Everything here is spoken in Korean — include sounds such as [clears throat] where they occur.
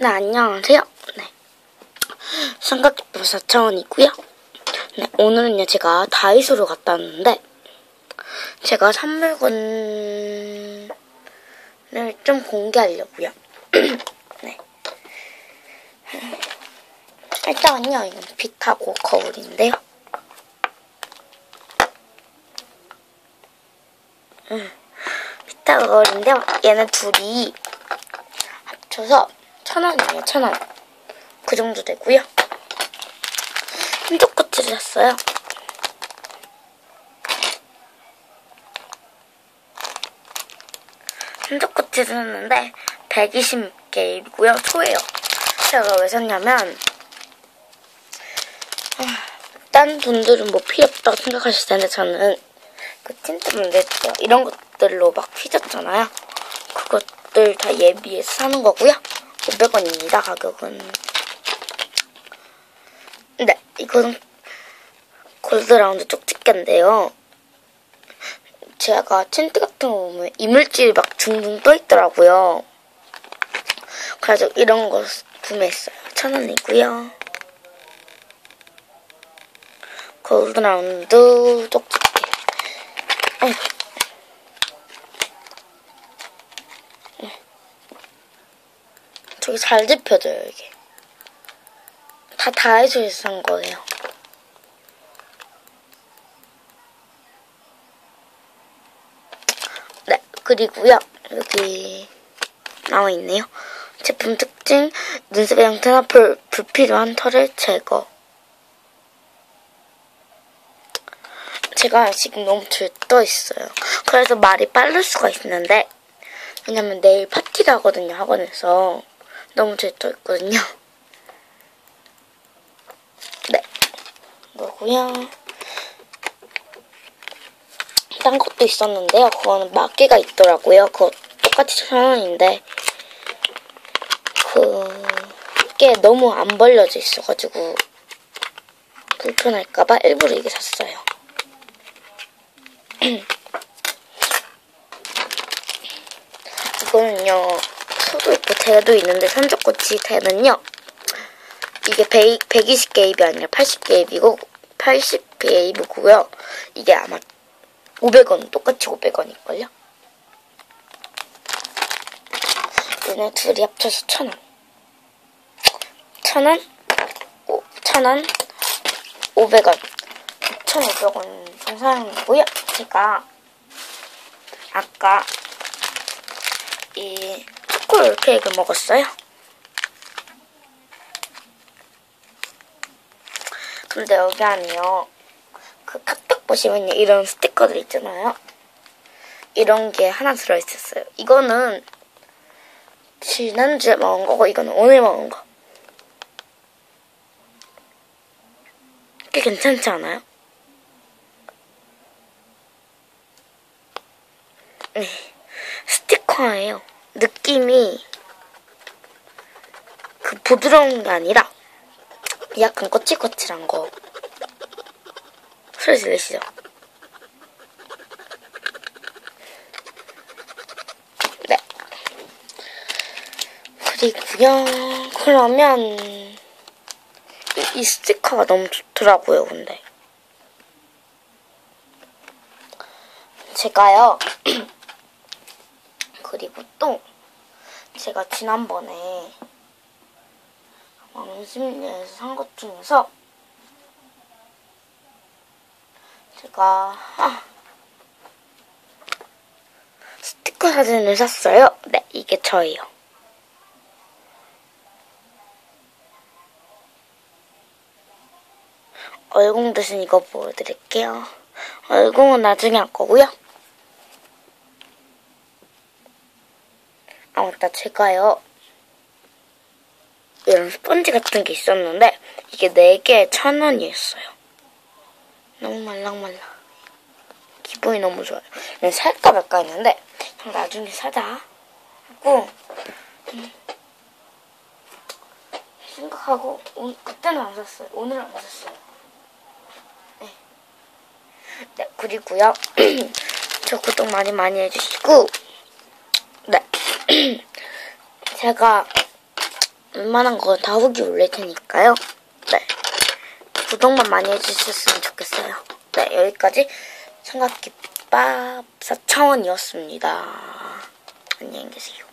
네, 안녕하세요. 네. 삼각김밥 4차원이고요. 네, 오늘은요, 제가 다이소를 갔다 왔는데, 제가 산 물건을 좀 공개하려고요. [clears throat] 네. 일단은요, 이건 빛하고 거울인데요. 음, 빛하고 거울인데요. 얘는 둘이 합쳐서 천 원이에요, 천 원. 그 정도 되고요. 끝을 샀어요. 끝을 샀는데 120개이고요. 초예요. 제가 왜 샀냐면 아, 딴 돈들은 뭐 필요 없다고 생각하실 텐데 저는 그 틴트 문제 이런 것들로 막 휘졌잖아요. 그것들 다 예비해서 사는 거고요. 500원입니다. 가격은. 네, 이거는 골드라운드 쪽집게인데요. 제가 틴트 같은 거 보면 이물질이 막 둥둥 떠 있더라고요. 그래서 이런 거 구매했어요. 천 원이고요. 골드라운드 쪽집게. 어. 저기 잘 집혀져요, 이게. 다 다이소에서 산 거예요. 네, 그리고요, 여기 나와 있네요. 제품 특징, 눈썹의 형태나 불, 불필요한 털을 제거. 제가 지금 너무 들떠 있어요. 그래서 말이 빠를 수가 있는데, 왜냐면 내일 파티를 하거든요, 학원에서. 너무 들떠 있거든요. 네. 이거고요. 딴 것도 있었는데요. 그거는 막개가 있더라고요. 그거 똑같이 천 원인데 그게 너무 안 벌려져 있어가지고 불편할까봐 일부러 이게 샀어요. [clears throat] 이거는요. 소도 있고 대도 있는데 산적꼬치 대는요. 이게 100, 120개입이 아니라 80개입이고 80개입이고요. 이게 아마 500원, 똑같이 500원일걸요? 얘네 둘이 합쳐서 1000원. 1000원, 1000원, 500원. 1,500원 정상이고요. 제가 아까 이 초콜릿 케이크를 먹었어요. 근데 여기 안에요. 그 카톡 보시면 이런 스티커들 있잖아요. 이런 게 하나 들어있었어요. 이거는 지난주에 먹은 거고 이거는 오늘 먹은 거. 꽤 괜찮지 않아요? 네. 스티커예요. 느낌이 그 부드러운 게 아니라 약간 거칠거칠한 거. 소리 들리시죠? 네. 그리고요. 그러면 이, 이 스티커가 너무 좋더라고요. 근데 제가요. [clears throat] 그리고 또 제가 지난번에 왕십리에서 산 것 중에서 제가 아, 스티커 사진을 샀어요. 네, 이게 저예요. 얼공 대신 이거 보여드릴게요. 얼공은 나중에 할 거고요. 아 맞다. 제가요. 이런 스펀지 같은 게 있었는데 이게 4개에 천 원이었어요. 너무 말랑말랑. 기분이 너무 좋아요. 그냥 살까 말까 했는데 나중에 사자 하고 음, 생각하고 오, 그때는 안 샀어요. 오늘은 안 샀어요. 네, 네 그리고요. [clears throat] 저 구독 많이 많이 해주시고 네 [clears throat] 제가 웬만한 건 다 후기 올릴 테니까요. 네. 구독만 많이 해주셨으면 좋겠어요. 네, 여기까지 삼각김밥 4차원이었습니다. 안녕히 계세요.